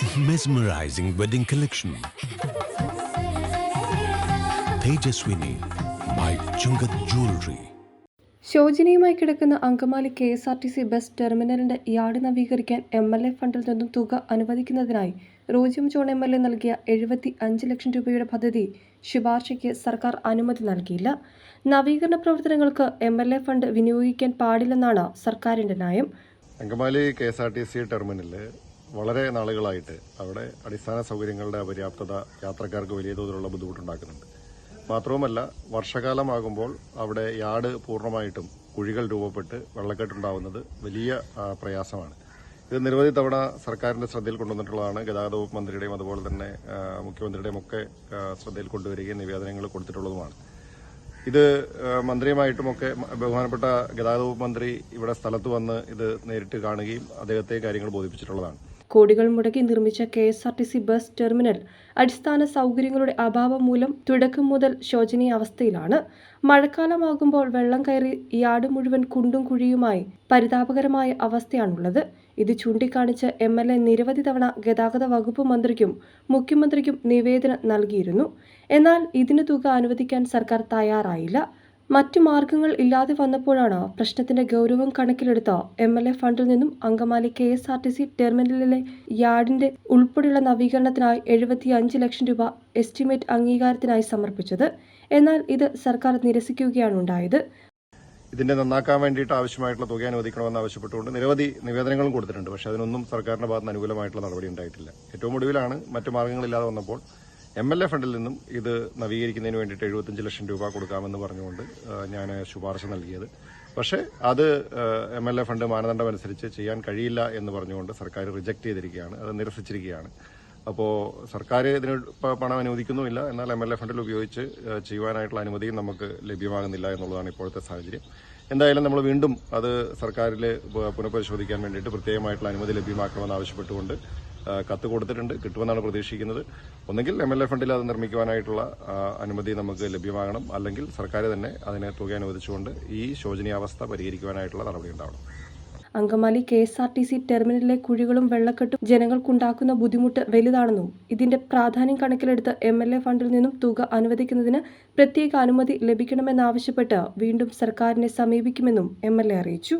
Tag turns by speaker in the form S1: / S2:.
S1: mesmerizing wedding collection. Tejaswini by Chungat Jewelry.
S2: ശോചനീയമായി കിടക്കുന്ന Angamaly K S R T C bus ടെർമിനലിന്റെ yard നവീകരിക്കാൻ M L A ഫണ്ടിൽ നിന്നും തുക അനുവദിക്കുന്നതിനായി Roji M John M L A നൽകിയ എഴുപത്തി അഞ്ച് ലക്ഷം രൂപയുടെ പദ്ധതി ശുപാർശയ്ക്ക് സർക്കാർ അനുമതി നൽകിയില്ല നവീകരണ പ്രവർത്തനങ്ങൾക്ക് എം എൽ എ ഫണ്ട് വിനിയോഗിക്കാൻ പാടില്ലെന്നാണ് സർക്കാരിന്റെ നയം
S3: Angamaly K S R T C ടെർമിനലിൽ വളരെ നാളുകളായിട്ട് അവിടെ അടിസ്ഥാന സൗകര്യങ്ങളുടെ അപര്യാപ്തത യാത്രക്കാർക്ക് വലിയ തോതിലുള്ള ബുദ്ധിമുട്ടുണ്ടാക്കുന്നുണ്ട്. മാത്രവുമല്ല വർഷകാലമാകുമ്പോൾ അവിടെ യാട് പൂർണമായിട്ടും കുഴികൾ രൂപപ്പെട്ട് വെള്ളക്കെട്ടുണ്ടാവുന്നത് വലിയ പ്രയാസമാണ്. ഇത് നിരവധി തവണ സർക്കാരിന്റെ ശ്രദ്ധയിൽ കൊണ്ടുവന്നിട്ടുള്ളതാണ്. ഗതാഗത വകുപ്പ് മന്ത്രിയുടെയും അതുപോലെ തന്നെ മുഖ്യമന്ത്രിയുടെയും ഒക്കെ ശ്രദ്ധയിൽ കൊണ്ടുവരികയും നിവേദനങ്ങൾ കൊടുത്തിട്ടുള്ളതുമാണ്. ഇത് മന്ത്രിയുമായിട്ടുമൊക്കെ ബഹുമാനപ്പെട്ട ഗതാഗത വകുപ്പ് മന്ത്രി ഇവിടെ സ്ഥലത്ത് വന്ന് ഇത് നേരിട്ട് കാണുകയും അദ്ദേഹത്തെ കാര്യങ്ങൾ ബോധിപ്പിച്ചിട്ടുള്ളതാണ്.
S2: കോടികൾ മുടക്കി നിർമ്മിച്ച K S R T C bus terminal അടിസ്ഥാന സൗകര്യങ്ങളുടെ അഭാവം മൂലം തുടക്കം മുതൽ ശോചനീയ അവസ്ഥയിലാണ്. മഴക്കാലമാകുമ്പോൾ വെള്ളം കയറി യാർഡ് മുഴുവൻ കുണ്ടും കുഴിയുമായി പരിതാപകരമായ അവസ്ഥയാണുള്ളത്. ഇത് ചൂണ്ടിക്കാണിച്ച് എം എൽ എ നിരവധി തവണ ഗതാഗത വകുപ്പ് മന്ത്രിക്കും മുഖ്യമന്ത്രിക്കും നിവേദനം നൽകിയിരുന്നു. എന്നാൽ ഇതിന് തുക അനുവദിക്കാൻ സർക്കാർ തയ്യാറായില്ല. മറ്റു മാർഗങ്ങൾ ഇല്ലാതെ വന്നപ്പോഴാണ് പ്രശ്നത്തിന്റെ ഗൗരവം കണക്കിലെടുത്ത എം എൽ എ ഫണ്ടിൽ നിന്നും Angamaly K S R T C ടെർമിനലിലെ യാർഡിന്റെ ഉൾപ്പെടെയുള്ള നവീകരണത്തിനായി എഴുപത്തി അഞ്ച് ലക്ഷം രൂപ എസ്റ്റിമേറ്റ് അംഗീകാരത്തിനായി സമർപ്പിച്ചത്. എന്നാൽ ഇത് സർക്കാർ നിരസിക്കുകയാണ് ഉണ്ടായത്.
S3: ഇതിന്റെ നന്നാക്കാൻ വേണ്ടിയിട്ട് ആവശ്യമായിട്ടുള്ള തുക അനുവദിക്കണമെന്ന് ആവശ്യപ്പെട്ടുകൊണ്ട് നിരവധി നിവേദനങ്ങളും കൊടുത്തിട്ടുണ്ട്. പക്ഷേ അതിനൊന്നും സർക്കാരിന്റെ ഭാഗത്ത് അനുകൂലമായിട്ടുള്ള നടപടി ഉണ്ടായിട്ടില്ല. ഏറ്റവും ഒടുവിലാണ് മറ്റു മാർഗങ്ങളില്ലാതെ വന്നപ്പോൾ എം എൽ എ ഫണ്ടിൽ നിന്നും ഇത് നവീകരിക്കുന്നതിന് വേണ്ടിയിട്ട് എഴുപത്തഞ്ച് ലക്ഷം രൂപ കൊടുക്കാമെന്ന് പറഞ്ഞുകൊണ്ട് ഞാൻ ശുപാർശ നൽകിയത്. പക്ഷേ അത് എം എൽ എ ഫണ്ട് മാനദണ്ഡമനുസരിച്ച് ചെയ്യാൻ കഴിയില്ല എന്ന് പറഞ്ഞുകൊണ്ട് സർക്കാർ റിജക്ട് ചെയ്തിരിക്കുകയാണ് അത് നിരസിച്ചിരിക്കുകയാണ്. അപ്പോൾ സർക്കാർ ഇതിന് പണം അനുവദിക്കുന്നുമില്ല. എന്നാൽ എം എൽ എ ഫണ്ടിൽ ഉപയോഗിച്ച് ചെയ്യുവാനായിട്ടുള്ള അനുമതിയും നമുക്ക് ലഭ്യമാകുന്നില്ല എന്നുള്ളതാണ് ഇപ്പോഴത്തെ സാഹചര്യം. എന്തായാലും നമ്മൾ വീണ്ടും അത് സർക്കാരിൽ പുനഃപരിശോധിക്കാൻ വേണ്ടിയിട്ട് പ്രത്യേകമായിട്ടുള്ള അനുമതി ലഭ്യമാക്കണമെന്ന് ആവശ്യപ്പെട്ടുകൊണ്ട് കത്ത് കൊടുത്തിട്ടുണ്ട്. കിട്ടുമെന്നാണ് പ്രതീക്ഷിക്കുന്നത്. ഒന്നുകിൽ എം എൽ എ ഫണ്ടിൽ അത് നിർമ്മിക്കുവാനായിട്ടുള്ള അനുമതി നമുക്ക് ലഭ്യമാകണം. അല്ലെങ്കിൽ സർക്കാർ തന്നെ അതിനെ തുക അനുവദിച്ചുകൊണ്ട് ഈ ശോചനീയാവസ്ഥ പരിഹരിക്കുവാനായിട്ടുള്ള നടപടി ഉണ്ടാവണം.
S2: Angamaly K S R T C ടെർമിനലിലെ കുഴികളും വെള്ളക്കെട്ടും ജനങ്ങൾക്കുണ്ടാക്കുന്ന ബുദ്ധിമുട്ട് വലുതാണെന്നും ഇതിന്റെ പ്രാധാന്യം കണക്കിലെടുത്ത് എം എൽ എ ഫണ്ടിൽ നിന്നും തുക അനുവദിക്കുന്നതിന് പ്രത്യേക അനുമതി ലഭിക്കണമെന്നാവശ്യപ്പെട്ട് വീണ്ടും സർക്കാരിനെ സമീപിക്കുമെന്നും എം എൽ എ അറിയിച്ചു.